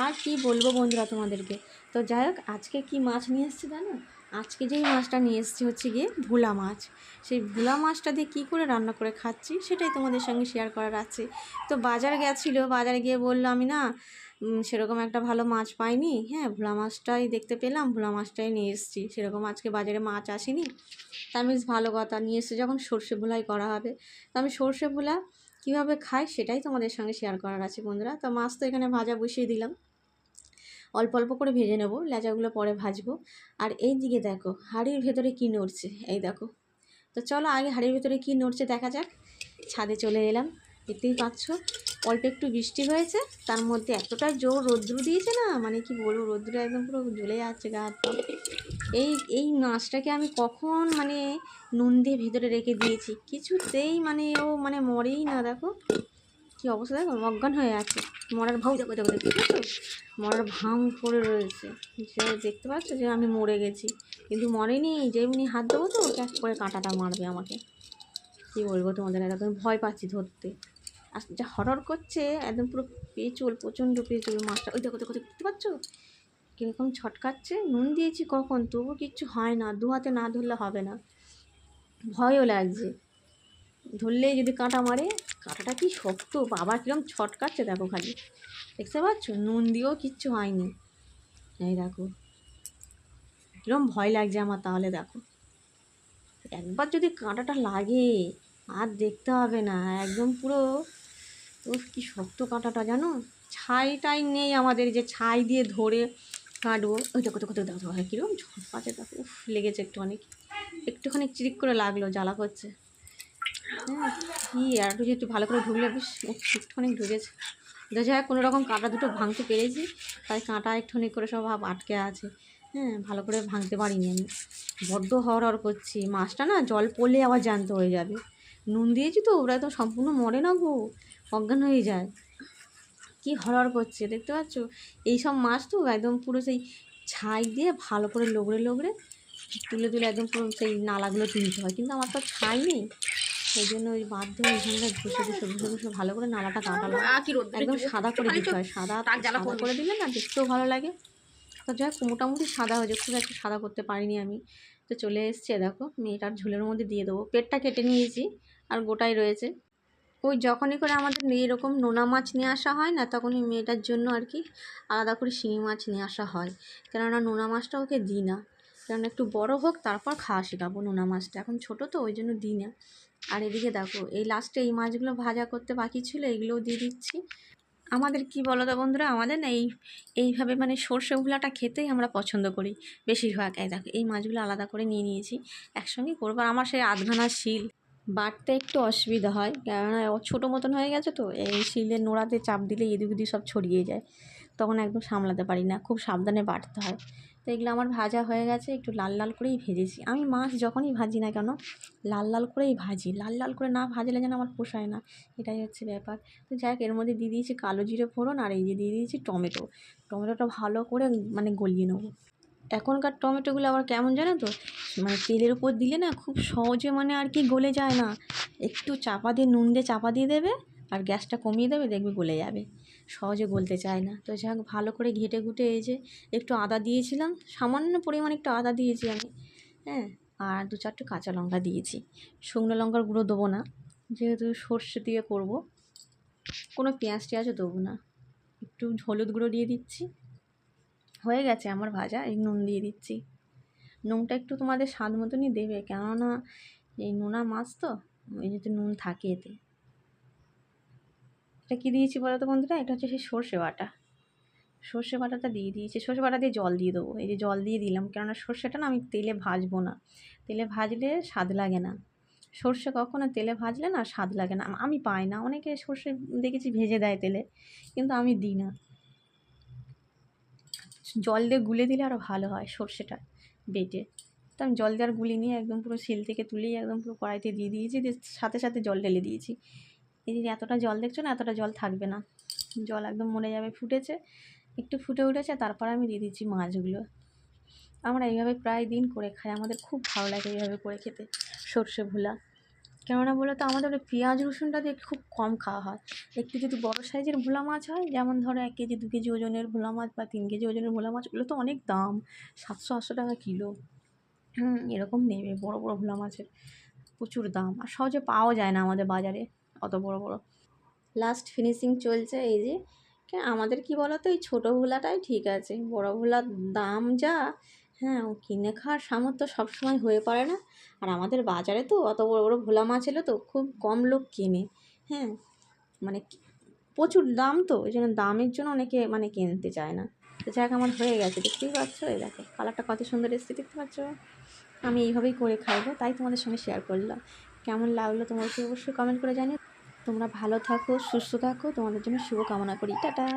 আর কি বলব বন্ধুরা তোমাদেরকে? তো যাই হোক, আজকে কি মাছ নিয়ে এসেছি জানো? আজকে যেই মাছটা নিয়ে এসেছি হচ্ছে গিয়ে ভোলা মাছ। সেই ভোলা মাছটা দিয়ে কী করে রান্না করে খাচ্ছি সেটাই তোমাদের সঙ্গে শেয়ার করার আছে। তো বাজার গেছিল, বাজারে গিয়ে বলল আমি না সেরকম একটা ভালো মাছ পাইনি। হ্যাঁ ভোলা মাছটাই দেখতে পেলাম, ভোলা মাছটাই নিয়ে এসেছি। সেরকম আজকে বাজারে মাছ আসেনি। তা আমি ভালো কথা, নিয়ে এসে যখন সর্ষে ভোলাই করা হবে। তো আমি সর্ষে ভোলা কীভাবে খাই সেটাই তোমাদের সঙ্গে শেয়ার করার আছে বন্ধুরা। তো মাছ তো এখানে ভাজা বসিয়ে দিলাম। অল্প অল্প করে ভেজে নেব লেজাগুলো পরে ভাজবো। আর এই দিকে দেখো, হাঁড়ির ভেতরে কী নড়ছে, এই দেখো। তো চলো আগে হাঁড়ির ভেতরে কী নড়ছে দেখা যাক। ছাদে চলে এলাম, দেখতেই পাচ্ছ, অল্প একটু বৃষ্টি হয়েছে, তার মধ্যে এতটা জোর রৌদ্র দিয়েছে না মানে কি বলব, রৌদ্র একদম পুরো জ্বলে যাচ্ছে গা হাত পা। এই এই মাছটাকে আমি কখন মানে নুন দিয়ে ভেতরে রেখে দিয়েছি? কিছুতেই মানে ও মানে মরেই না, দেখো। কি অবস্থা, দেখো, অজ্ঞান হয়ে আছে। মরার ভাও দেখো দেখো দেখতে পাচ্ছ মরার ভাম পড়ে রয়েছে। যে দেখতে পাচ্ছ যে আমি মরে গেছি। কিন্তু মরেনি যেমনি হাত দেবো তো ক্যাক করে কাঁটাটা মারবে আমাকে। কী বলব তোমাদের একদম ভয় পাচ্ছি ধরতে। আর যা হরর করছে, একদম পুরো পেঁচুল, প্রচণ্ড পেঁচুল মাছটা। ওই দেখো দেখো, দেখতে পাচ্ছ? কীরকম ছটকাচ্ছে? নুন দিয়েছি কখন? তবু কিচ্ছু হয় না। দু হাতে না ধরলে হবে না। ভয়ও লাগছে। ধরলেই যদি কাঁটা মারে, কাঁটাটা কি শক্ত? বাবা, কীরকম ছটকাচ্ছে দেখো খালি। দেখতে পাচ্ছ? নুন দিয়েও কিচ্ছু হয়নি। এই দেখো। কিরম ভয় লাগছে আমার তাহলে দেখো। একবার যদি কাঁটাটা লাগে, আর দেখতে হবে না। একদম পুরো ও কি শক্ত কাঁটাটা জানো? ছাইটাই নেই আমাদের যে ছাই দিয়ে ধরে কাটবো ওই দেখো দেখো দেখো দেখো কীরকম ঝড় দেখো উফ, লেগেছে একটুখানি। একটুখানি চিরিক করে লাগল, জ্বালা করছে। হ্যাঁ কি আর একটু একটু ভালো করে ঢুকলে বেশ একটুখানি ঢুকেছে। দেখা যায় কোনো রকম কাঁটা দুটো ভাঙতে পেরেছি। তাই কাঁটা একটুখানি করে সব আটকে আছে। হ্যাঁ ভালো করে ভাঙতে পারিনি আমি। বড্ড হরহর করছি। মাছটা না জল পড়লে আবার জ্যান্ত হয়ে যাবে। নুন দিয়েছি তো, ওরা তো সম্পূর্ণ মরে না গো। অজ্ঞান হয়ে যায়। কি হরহর করছে দেখতে পাচ্ছ? এই সব মাছ তো একদম পুরো সেই ছাই দিয়ে ভালো করে লগড়ে লগড়ে তুলে তুলে একদম পুরো সেই নালাগুলো তুলতে হয়। কিন্তু আমার তো ছাই নেই। সেই জন্য ওই বাধ্য ওইখানটা ঘষে ঘষে ঘষে ঘষে ভালো করে নালাটা কাটালাম একদম সাদা করে দিতে হয় সাদা সাদা করে দিলে না দেখতেও ভালো লাগে। তো যাই হোক মোটামুটি সাদা হয়েছে খুব একটা সাদা করতে পারিনি আমি। তো চলে এসছে দেখো মেয়েটার ঝোলের মধ্যে দিয়ে দেবো। পেটটা কেটে নিয়েছি আর গোটাই রয়েছে। ওই যখনই করে আমাদের এরকম নোনা মাছ নিয়ে আসা হয় না, তখনই মেয়েটার জন্য আর কি আলাদা করে শিঙি মাছ নিয়ে আসা হয়। কেননা নোনা মাছটা ওকে দিই না। কারণ একটু বড় হোক, তারপর খাওয়া শেখাবো নোনা মাছটা। এখন ছোটো তো, ওই জন্য দিই না। আর এদিকে দেখো, এই লাস্টে এই মাছগুলো ভাজা করতে বাকি ছিল, এগুলোও দিয়ে দিচ্ছি। আমাদের কি বলো তো বন্ধুরা, আমাদের না এই এইভাবে মানে সর্ষে ভুলাটা খেতেই আমরা পছন্দ করি। বেশিরভাগ, এই দেখো, এই মাছগুলো আলাদা করে নিয়ে নিয়েছি। একসঙ্গে করব। আমার সেই আধঘানা শিল বাটতে একটু অসুবিধা হয়। কেননা ছোটো মতন হয়ে গেছে তো, এই শিলের নোড়াতে চাপ দিলে এদিক ওদিক সব ছড়িয়ে যায়। তখন একদম সামলাতে পারি না, খুব সাবধানে বাটতে হয়। তো এগুলো আমার ভাজা হয়ে গেছে, একটু লাল লাল করেই ভেজেছি। আমি মাছ যখনই ভাজি না কেন, লাল লাল করেই ভাজি। লাল লাল করে না ভাজলে যেন আমার পোষায় না, এটাই হচ্ছে ব্যাপার। তো যাই এর মধ্যে দিয়ে দিয়েছি কালো জিরে ফোড়ন আর এই যে দিয়ে দিয়েছি টমেটো। টমেটোটা ভালো করে মানে গলিয়ে নেব। এখনকার টমেটোগুলো আবার কেমন জানো তো? মানে তেলের উপর দিলে না খুব সহজে মানে আর কি গলে যায় না। একটু চাপা দিয়ে, নুন দিয়ে চাপা দিয়ে দেবে আর গ্যাসটা কমিয়ে দেবে, দেখবে গলে যাবে। সহজে গলতে চায় না। তো যাক ভালো করে ঘেটে ঘুটে এই যে একটু আদা দিয়েছিলাম। সামান্য পরিমাণে একটু আদা দিয়েছি আমি। হ্যাঁ আর দু চারটে কাঁচা লঙ্কা দিয়েছি। শুকনো লঙ্কার গুঁড়ো দেবো না। যেহেতু সর্ষে দিয়ে করব, কোনো পেঁয়াজ টেয়াজও দেবো না। একটু হলুদ গুঁড়ো দিয়ে দিচ্ছি। হয়ে গেছে আমার ভাজা, এই নুন দিয়ে দিচ্ছি। নুনটা একটু তোমাদের স্বাদ মতনই দেবে, কেননা এই নোনা মাছ তো, ওই যেহেতু নুন থাকে এতে। এটা কী দিয়েছি বলো তো বন্ধুরা? এটা হচ্ছে সেই সর্ষে বাটা। সর্ষে বাটাটা দিয়ে দিয়েছি। সর্ষে বাটা দিয়ে জল দিয়ে দেবো। এই যে জল দিয়ে দিলাম, কেননা সর্ষেটা না আমি তেলে ভাজবো না। তেলে ভাজলে স্বাদ লাগে না। সর্ষে কখনো তেলে ভাজলে না স্বাদ লাগে না। আমি পাই না। অনেকে সর্ষে দেখেছি ভেজে দেয় তেলে, কিন্তু আমি দিই না। জল দিয়ে গুলে দিলে আরও ভালো হয় সর্ষেটা বেটে। তো আমি জল দিয়ে আর গুলি নিয়ে একদম পুরো শিল থেকে তুলেই একদম পুরো কড়াইতে দিয়ে দিয়েছি, দিয়ে সাথে সাথে জল ঢেলে দিয়েছি। এই যে এতটা জল দেখছ না, এতটা জল থাকবে না। জল একদম মরে যাবে, ফুটেছে, একটু ফুটে উঠেছে, তারপর আমি দিয়ে দিচ্ছি মাছগুলো। আমরা এইভাবে প্রায় দিন করে খাই, আমাদের খুব ভালো লাগে এইভাবে করে খেতে, সর্ষে ভোলা। কেননা বলো তো আমাদের পেঁয়াজ রসুনটা দিয়ে খুব কম খাওয়া হয়। একটু যদি বড় সাইজের ভোলা মাছ হয়, যেমন ধরো এক কেজি, দু কেজি ওজনের ভোলা মাছ বা তিন কেজি ওজনের ভোলা মাছ, ওগুলো তো অনেক দাম, সাতশো, আটশো টাকা কিলো। হুম, এরকম নেবে বড় বড় ভোলা মাছের প্রচুর দাম। আর সহজে পাওয়া যায় না আমাদের বাজারে অত বড় বড়। লাস্ট ফিনিশিং চলছে এই যে আমাদের কি বলো তো এই ছোটো ভোলাটাই ঠিক আছে। বড় ভোলার দাম যা হ্যাঁ ও কিনে খাওয়ার সামর্থ্য সবসময় হয়ে পারে না। আর আমাদের বাজারে তো অত বড় বড় ভোলা মাছ এলো তো খুব কম লোক কেনে। হ্যাঁ মানে প্রচুর দাম তো ওই জন্য দামের জন্য অনেকে মানে কিনতে চায় না। তো যাক আমার হয়ে গেছে, দেখতেই পাচ্ছ? এই দেখো, কালারটা কত সুন্দর এসছে, দেখতে পাচ্ছ? আমি এইভাবেই করে খাইবো, তাই তোমাদের সঙ্গে শেয়ার করলাম। কেমন লাগল তোমাকে অবশ্যই কমেন্ট করে জানিও। তোমরা ভালো থাকো, সুস্থ থাকো, তোমাদের জন্য শুভ কামনা করি। টাটা!